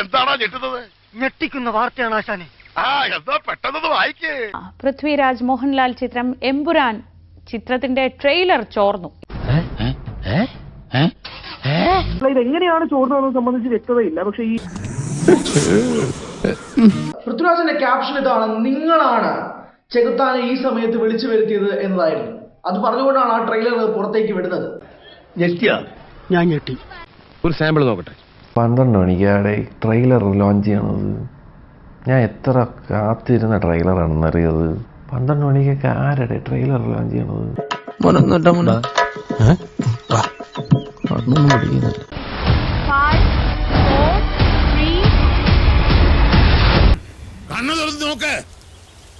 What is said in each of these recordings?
എന്താണോ ഞെട്ടുന്നത്? ഞെട്ടിക്കുന്ന വാർത്തയാണ് ആശാനെ. ആ എന്താ പെട്ടെന്നത് വായിക്കേ. പൃഥ്വിരാജ് മോഹൻലാൽ ചിത്രം എമ്പുരാൻ ചിത്രത്തിന്റെ ട്രെയിലർ ചോർന്നു. ഇതെങ്ങനെയാണ് ചോർന്നതെന്ന് സംബന്ധിച്ച് വ്യക്തതയില്ല പക്ഷെ ഈ പൃഥ്വിരാജിന്റെ ക്യാപ്ഷൻ ഇതാണ് നിങ്ങളാണ് ചെകുത്താനെ ഈ സമയത്ത് വിളിച്ചു വരുത്തിയത് എന്നതായിരുന്നു. അത് പറഞ്ഞുകൊണ്ടാണ് ആ ട്രെയിലർ പുറത്തേക്ക് വിടുന്നത്. ഞെട്ടിയാ? ഞാൻ ഞെട്ടി. ഒരു സാമ്പിൾ നോക്കട്ടെ. പന്ത്രണ്ട് മണിക്കാടെ ട്രെയിലർ ലോഞ്ച് ചെയ്യണത്. ഞാൻ എത്ര കാത്തിരുന്ന ട്രെയിലറാണെന്നറിയത് പന്ത്രണ്ട് മണിക്കൊക്കെ ആരുടെ ട്രെയിലർ ലോഞ്ച് ചെയ്യണത്? കണ്ണു തുറന്ന് നോക്ക്.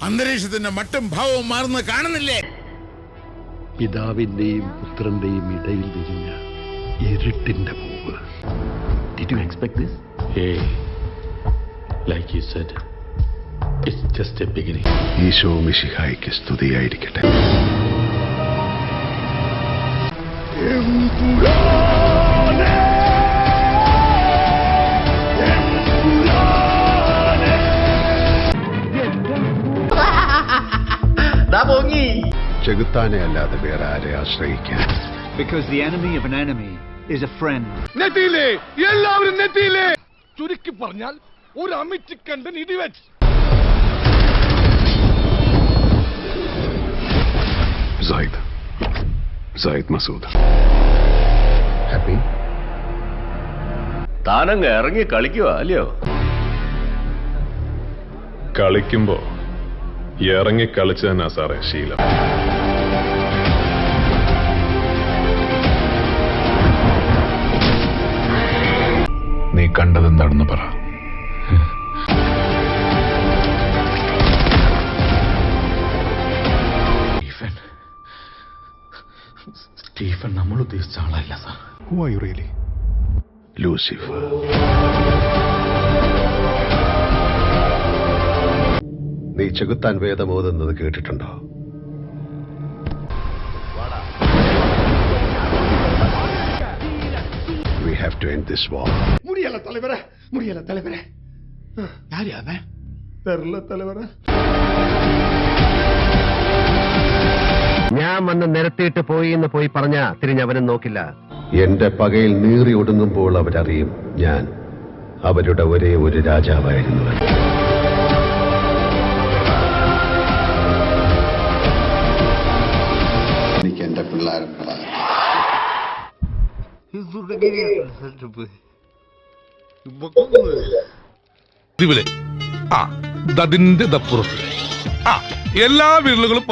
അന്തരീക്ഷത്തിന്റെ മട്ടും ഭാവവും മാറുന്ന കാണുന്നില്ലേ? പിതാവിന്റെയും പുത്രന്റെയും ഇടയിൽ വിരിഞ്ഞ ഇരുട്ടിന്റെ പൂവ് Did you expect this? Hey, like you said, it's just a beginning. Isho മിശിഹായിക്ക് സ്തുതിയായിരിക്കട്ടെ ചെകുത്താനെ അല്ലാതെ വേറെ ആരെ ആശ്രയിക്കാൻ Because the enemy of an enemy is a friend. നെറ്റിയില്ലേ എല്ലാവരും നെറ്റിയില്ലേ ചുരുക്കി പറഞ്ഞാൽ ഒരു അമിറ്റിക്കണ്ടൻ ഇടിവെച്ച്. സായിദ് സായിദ് മസൂദ് ഹാപ്പി താനങ്ങ് ഇറങ്ങി കളിക്കുക അല്ലയോ? കളിക്കുമ്പോ ഇറങ്ങി കളിച്ചു തന്നെ സാറേ ശീലം. സ്റ്റീഫൻ നമ്മൾ ഉദ്ദേശിച്ച ആളല്ല sir who are you really Lucifer നീ ചെകുത്താൻ വേദം ഓതുന്നത് കേട്ടിട്ടുണ്ടോ We have to end this war. முடியல தலைவர முடியல தலைவர யார் அவன் தெரியல தலைவர ഞാൻ വന്ന് നിരത്തിയിട്ട് പോയി എന്ന് പോയി പറഞ്ഞ തിരിഞ്ഞവനും നോക്കില്ല. എന്റെ പകയിൽ നീറി ഒടുങ്ങുമ്പോൾ അവരറിയും ഞാൻ അവരുടെ ഒരേ ഒരു രാജാവായിരുന്നു എനിക്ക് എന്റെ പിള്ളേരുകളാണ് ഇവിടെ ആ ദതിന്റെ ദപ്പുറത്ത്. ആ എല്ലാ വിരലുകളും